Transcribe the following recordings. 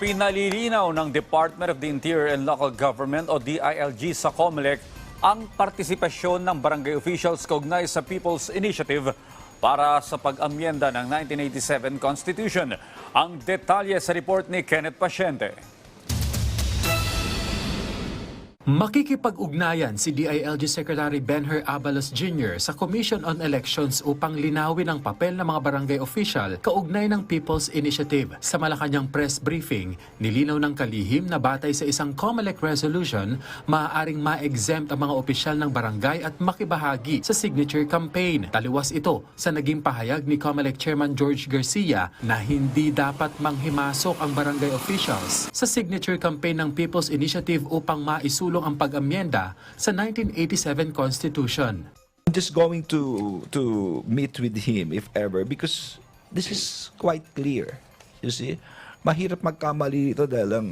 Pinalilinaw ng Department of the Interior and Local Government o DILG sa COMELEC ang partisipasyon ng barangay officials kaugnay sa People's Initiative para sa pag-amyenda ng 1987 Constitution. Ang detalye sa report ni Kenneth Pasyente. Makikipag-ugnayan si DILG Secretary Benher Abalos Jr. sa Commission on Elections upang linawin ang papel ng mga barangay official kaugnay ng People's Initiative. Sa Malacanang press briefing, nilinaw ng kalihim na batay sa isang COMELEC resolution, maaaring ma-exempt ang mga opisyal ng barangay at makibahagi sa signature campaign. Taliwas ito sa naging pahayag ni COMELEC Chairman George Garcia na hindi dapat manghimasok ang barangay officials sa signature campaign ng People's Initiative upang maisulong ang pag-amyenda sa 1987 Constitution. I'm just going to to meet with him if ever because this is quite clear. You see? Mahirap magkamali dito dahil ang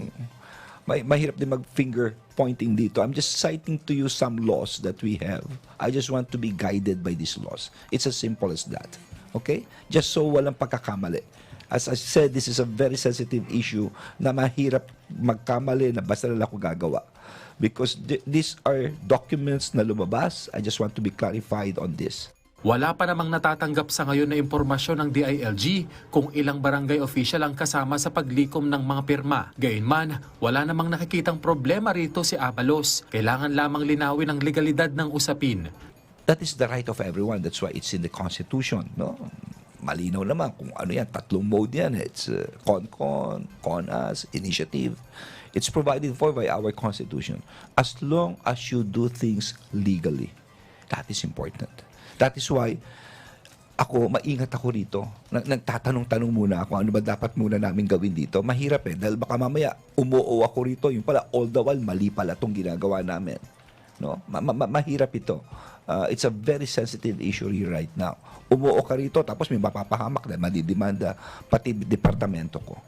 may, mahirap din mag-finger pointing dito. I'm just citing to you some laws that we have. I just want to be guided by these laws. It's as simple as that. Okay? Just so walang pagkakamali. As I said, this is a very sensitive issue na mahirap magkamali na basta lang ako gagawa. Because th- these are documents na lumabas. I just want to be clarified on this. Wala pa namang natatanggap sa ngayon na impormasyon ng DILG kung ilang barangay official ang kasama sa paglikom ng mga pirma. Gayunman, wala namang nakikitang problema rito si Abalos. Kailangan lamang linawin ang legalidad ng usapin. That is the right of everyone. That's why it's in the Constitution. No? Malinaw naman kung ano yan. Tatlong mode yan. It's uh, CONCON, CONAS, initiative. It's provided for by our Constitution. As long as you do things legally. That is important. That is why ako, maingat ako rito. Nag- Nagtatanong-tanong muna ako, ano ba dapat muna namin gawin dito? Mahirap eh, dahil baka mamaya umuo ako rito, yung pala, all the while, mali pala itong ginagawa namin. No? Ma- ma- ma- mahirap ito. Uh, it's a very sensitive issue here right now. Umuo ka rito, tapos may mapapahamak na madidimanda pati departamento ko.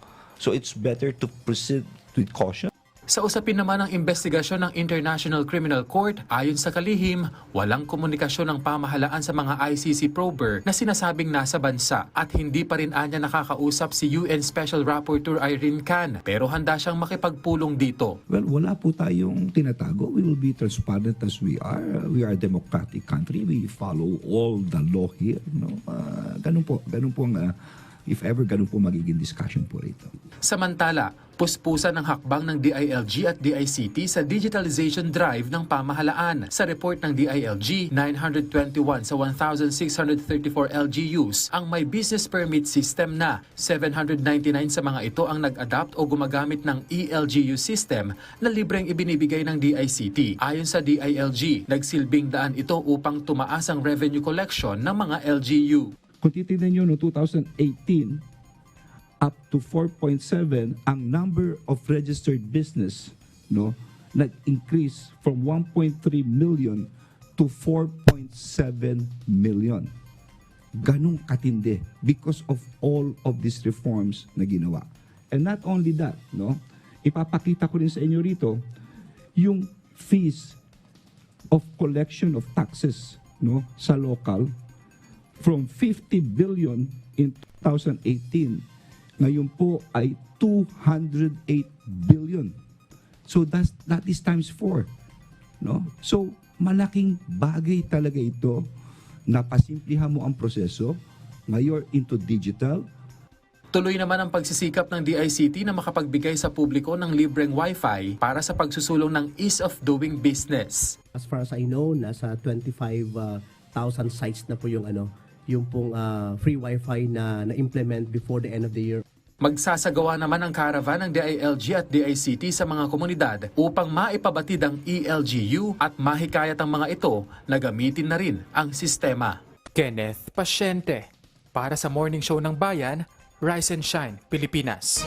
So it's better to proceed with caution. Sa usapin naman ng investigasyon ng International Criminal Court, ayon sa kalihim, walang komunikasyon ng pamahalaan sa mga ICC prober na sinasabing nasa bansa at hindi pa rin anya nakakausap si UN Special Rapporteur Irene Khan pero handa siyang makipagpulong dito. Well, wala po tayong tinatago. We will be transparent as we are. We are a democratic country. We follow all the law here. No? Uh, ganun po. Ganun po ang, uh, if ever, ganun po magiging discussion po rito. Samantala, puspusan ng hakbang ng DILG at DICT sa digitalization drive ng pamahalaan. Sa report ng DILG, 921 sa 1,634 LGUs ang may business permit system na. 799 sa mga ito ang nag-adapt o gumagamit ng ELGU system na libreng ibinibigay ng DICT. Ayon sa DILG, nagsilbing daan ito upang tumaas ang revenue collection ng mga LGU. Kung titignan nyo, no, 2018, up to 4.7 ang number of registered business no nag-increase from 1.3 million to 4.7 million. Ganong katindi because of all of these reforms na ginawa. And not only that, no, ipapakita ko rin sa inyo rito yung fees of collection of taxes no sa local from 50 billion in 2018 ngayon po ay 208 billion. So that's, that is times 4. No? So malaking bagay talaga ito na pasimplihan mo ang proseso ngayon into digital Tuloy naman ang pagsisikap ng DICT na makapagbigay sa publiko ng libreng Wi-Fi para sa pagsusulong ng ease of doing business. As far as I know, nasa 25,000 sites na po yung ano, yung pong ah, free wifi na na-implement before the end of the year. Magsasagawa naman ang caravan ng DILG at DICT sa mga komunidad upang maipabatid ang ELGU at mahikayat ang mga ito na gamitin na rin ang sistema. Kenneth Pasyente para sa Morning Show ng Bayan, Rise and Shine, Pilipinas.